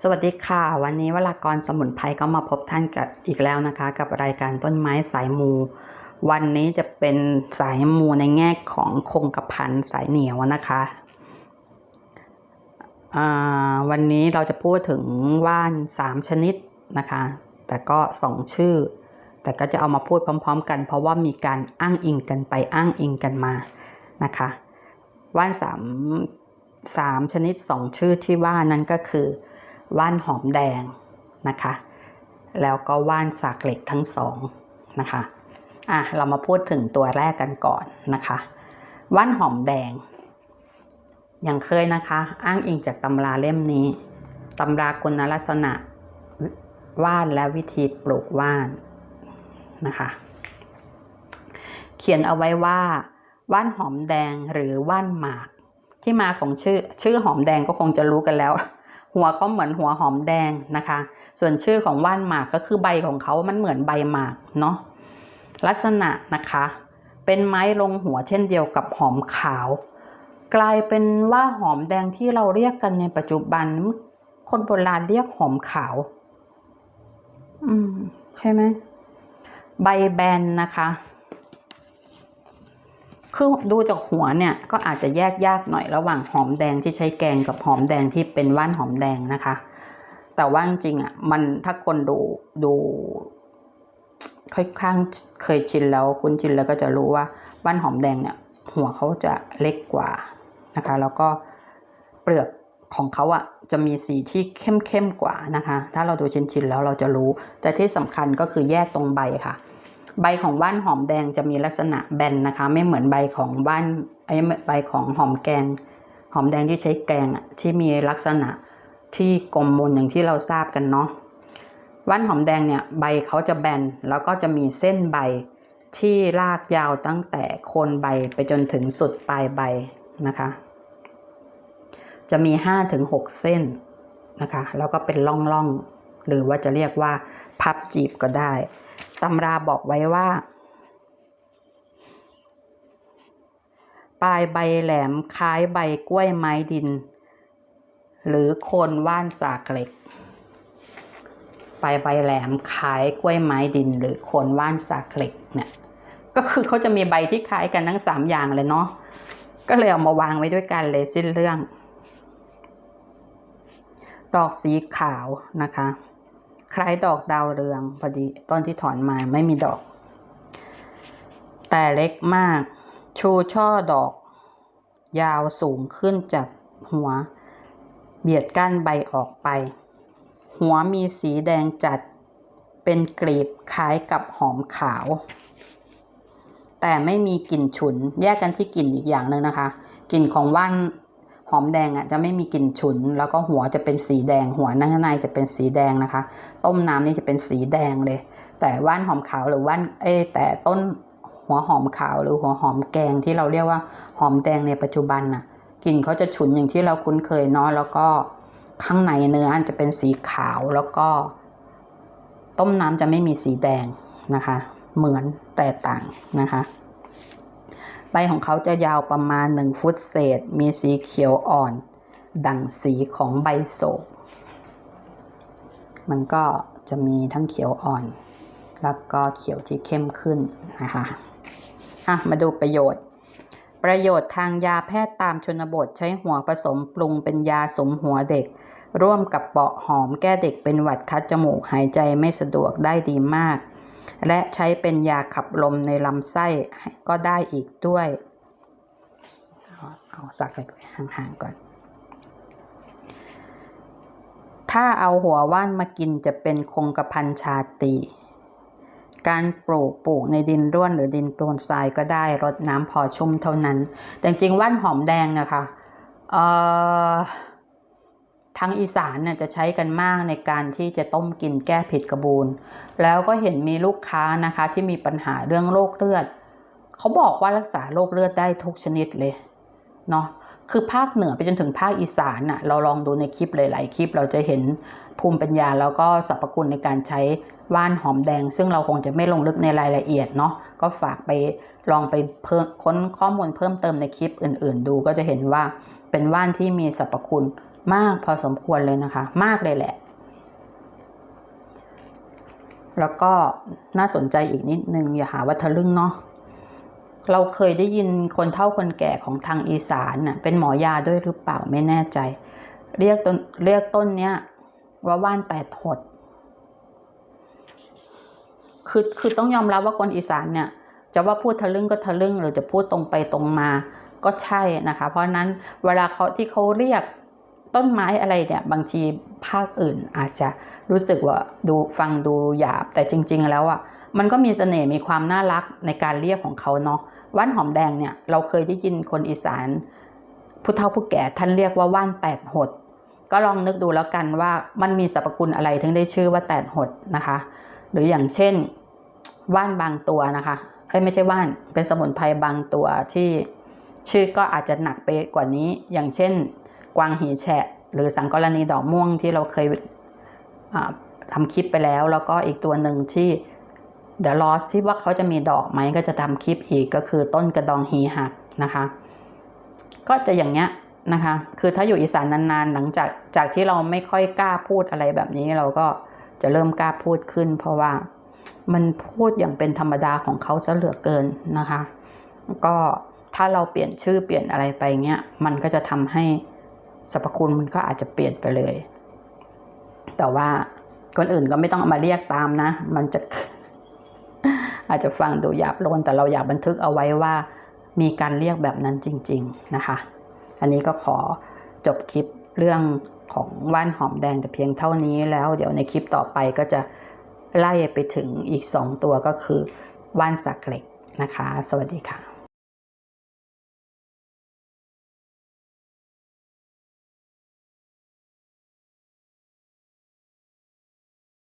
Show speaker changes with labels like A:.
A: สวัสดีค่ะ วันนี้วลากรสมุนไพรก็มาพบท่านกับอีกแล้วนะคะ กับรายการต้นไม้สายมู วันนี้จะเป็นสายมูในแง่ของคงกระพันสายเหนียวนะคะวันนี้เราจะพูดถึงว่านสามชนิดนะคะ แต่ก็สองชื่อ แต่ก็จะเอามาพูดพร้อม ๆ กัน เพราะว่ามีการอ้างอิงกันไปอ้างอิงกันมานะคะว่านสามสามชนิดสองชื่อที่ว่านั้นก็คือ ว่านหอมแดงนะคะ แล้วก็ว่านสากเหล็กทั้งสองนะคะอะเรามาพูดถึงตัวแรกกันก่อนนะคะว่านหอมแดง อย่างเคยนะคะ อ้างอิงจากตำราเล่มนี้ตำราคุณลักษณะว่านและวิธีปลูกว่านนะคะ เขียนเอาไว้ว่าว่านหอมแดงหรือว่านหมาก ที่มาของชื่อชื่อหอมแดงก็คงจะรู้กันแล้ว หัวเขาเหมือนหัวหอมแดงนะคะ ส่วนชื่อของว่านหมากก็คือใบของเขามันเหมือนใบหมากเนาะลักษณะนะคะ เป็นไม้ลงหัวเช่นเดียวกับหอมขาว กลายเป็นว่าหอมแดงที่เราเรียกกันในปัจจุบัน คนโบราณเรียกหอมขาว อืม ใช่ไหมใบแบนนะคะ คือดูจากหัวเนี่ยก็อาจจะแยกยากหน่อยระหว่างหอมแดงที่ใช้แกงกับหอมแดงที่เป็นว่านหอมแดงนะคะ แต่ว่าจริงๆอะมันถ้าคนดูดูค่อยข้างเคยชินแล้วคุ้นชินแล้วก็จะรู้ว่าว่านหอมแดงเนี่ยหัวเขาจะเล็กกว่านะคะ แล้วก็เปลือกของเขาอะจะมีสีที่เข้มเข้มกว่านะคะ ถ้าเราดูชินชินๆแล้วเราจะรู้ แต่ที่สำคัญก็คือแยกตรงใบค่ะ ใบของว่านหอมแดงจะมีลักษณะแบนนะคะ ไม่เหมือนใบของว่านไอ้ใบของหอมแกง หอมแดงที่ใช้แกงอะที่มีลักษณะที่กลมมนอย่างที่เราทราบกันเนาะว่านหอมแดงเนี่ยใบเขาจะแบนแล้วก็จะมีเส้นใบที่ลากยาวตั้งแต่โคนใบไปจนถึงสุดปลายใบนะคะ จะมี 5-6 เส้นนะคะ แล้วก็เป็นล่องๆ หรือว่าจะเรียกว่าพับจีบก็ได้ ตำราบอกไว้ว่า ปลายใบแหลมคล้ายใบกล้วยไม้ดิน หรือโคนว่านสากเหล็ก ปลายใบแหลมคล้ายกล้วยไม้ดิน หรือโคนว่านสากเหล็กเนี่ยก็คือเขาจะมีใบที่คล้ายกันทั้งสามอย่างเลยเนาะก็เลยเอามาวางไว้ด้วยกันเลยสิ้นเรื่องดอกสีขาวนะคะ คล้ายดอกดาวเรือง พอดีต้นที่ถอนมาไม่มีดอก แต่เล็กมาก ชูช่อดอก ยาวสูงขึ้นจากหัว เบียดก้านใบออกไป หัวมีสีแดงจัด เป็นกลีบคล้ายกับหอมขาว แต่ไม่มีกลิ่นฉุน แยกกันที่กลิ่นอีกอย่างหนึ่งนะคะ กลิ่นของว่าน หอมแดงอะจะไม่มีกลิ่นฉุน แล้วก็หัวจะเป็นสีแดง หัวข้างในจะเป็นสีแดงนะคะ ต้มน้ำนี่จะเป็นสีแดงเลย แต่ว่านหอมขาวหรือว่านเอแต่ต้นหัวหอมขาวหรือหัวหอมแกงที่เราเรียกว่าหอมแดงในปัจจุบันน่ะกลิ่นเขาจะฉุนอย่างที่เราคุ้นเคยเนาะแล้วก็ข้างในเนื้อจะเป็นสีขาวแล้วก็ ต้มน้ำจะไม่มีสีแดงนะคะ เหมือนแต่ต่างนะคะ ใบของเขาจะยาวประมาณ 1 ฟุตเศษ มีสีเขียวอ่อน ดั่งสีของใบโศก มันก็จะมีทั้งเขียวอ่อน แล้วก็เขียวที่เข้มขึ้นนะคะอะมาดูประโยชน์ ประโยชน์ทางยาแพทย์ตามชนบทใช้หัวผสมปรุงเป็นยาสมหัวเด็ก ร่วมกับเปาะหอมแก้เด็กเป็นหวัดคัดจมูกหายใจไม่สะดวกได้ดีมาก และใช้เป็นยาขับลมในลำไส้ก็ได้อีกด้วย เอาสักเล็กห่างๆก่อน ถ้าเอาหัวว่านมากินจะเป็นคงกระพันชาตีการปลูกปลูกในดินร่วนหรือดินโปนทรายก็ได้รดน้ำพอชุ่มเท่านั้น แต่จริงว่านหอมแดงนะคะ เอ่อ ทางอีสานน่ะจะใช้กันมากในการที่จะต้มกินแก้ผิดกระบูนแล้วก็เห็นมีลูกค้านะคะที่มีปัญหาเรื่องโรคเลือด เขาบอกว่ารักษาโรคเลือดได้ทุกชนิดเลยเนาะคือภาคเหนือไปจนถึงภาคอีสานน่ะเราลองดูในคลิปหลายๆคลิป เราจะเห็นภูมิปัญญาแล้วก็สรรพคุณในการใช้ว่านหอมแดง ซึ่งเราคงจะไม่ลงลึกในรายละเอียดเนาะก็ฝากไปลองไปเพิ่มค้นข้อมูลเพิ่มเติมในคลิปอื่น ๆ ดูก็จะเห็นว่าเป็นว่านที่มีสรรพคุณ มากพอสมควรเลยนะคะ มากเลยแหละ แล้วก็น่าสนใจอีกนิดนึง อย่าหาว่าทะลึ่งเนาะเราเคยได้ยินคนเฒ่าคนแก่ของทางอีสานน่ะเป็นหมอยาด้วยหรือเปล่าไม่แน่ใจ เรียกต้นเรียกต้นเนี้ยว่าว่านแปดหดคือคือต้องยอมรับว่าคนอีสานเนี่ย จะว่าพูดทะลึ่งก็ทะลึ่งหรือจะพูดตรงไปตรงมาก็ใช่นะคะ เพราะฉะนั้นเวลาเขาที่เขาเรียก ต้นไม้อะไรเนี่ยบางทีภาคอื่นอาจจะรู้สึกว่าดูฟังดูหยาบแต่จริง ๆ แล้วอะมันก็มีเสน่ห์มีความน่ารักในการเรียกของเขาเนาะว่านหอมแดงเนี่ยเราเคยได้ยินคนอีสานผู้เฒ่าผู้แก่ท่านเรียกว่าว่านแปดหด ก็ลองนึกดูแล้วกันว่ามันมีสรรพคุณอะไรถึงได้ชื่อว่าแตดหดนะคะ หรืออย่างเช่นว่านบางตัวนะคะเอ้ยไม่ใช่ว่านเป็นสมุนไพรบางตัวที่ชื่อก็อาจจะหนักไปกว่านี้อย่างเช่น กวางหีแฉะ หรือสังกรณีดอกม่วงที่เราเคยทำคลิปไปแล้ว แล้วก็อีกตัวหนึ่งที่เดี๋ยวรอที่ว่าเขาจะมีดอกไหมก็จะทำคลิปอีกก็คือต้นกระดองฮีหักนะคะ ก็จะอย่างเงี้ยนะคะ คือถ้าอยู่อีสานนานๆ หลังจากจากที่เราไม่ค่อยกล้าพูดอะไรแบบนี้เราก็จะเริ่มกล้าพูดขึ้น เพราะว่ามันพูดอย่างเป็นธรรมดาของเขาซะเหลือเกินนะคะ ก็ถ้าเราเปลี่ยนชื่อเปลี่ยนอะไรไปเงี้ยมันก็จะทำให้ สรรพคุณมันก็อาจจะเปลี่ยนไปเลย แต่ว่าคนอื่นก็ไม่ต้องอามาเรียกตามนะ มันจะอาจจะฟังดูหยาบโลนแต่เราอยากบันทึกเอาไว้ว่ามีการเรียกแบบนั้นจริง ๆนะคะ อันนี้ก็ขอจบคลิปเรื่องของว่านหอมแดงแต่เพียงเท่านี้แล้ว เดี๋ยวในคลิปต่อไปก็จะไล่ไปถึงอีก 2 ตัวก็คือว่านสักเหล็กนะคะ สวัสดีค่ะ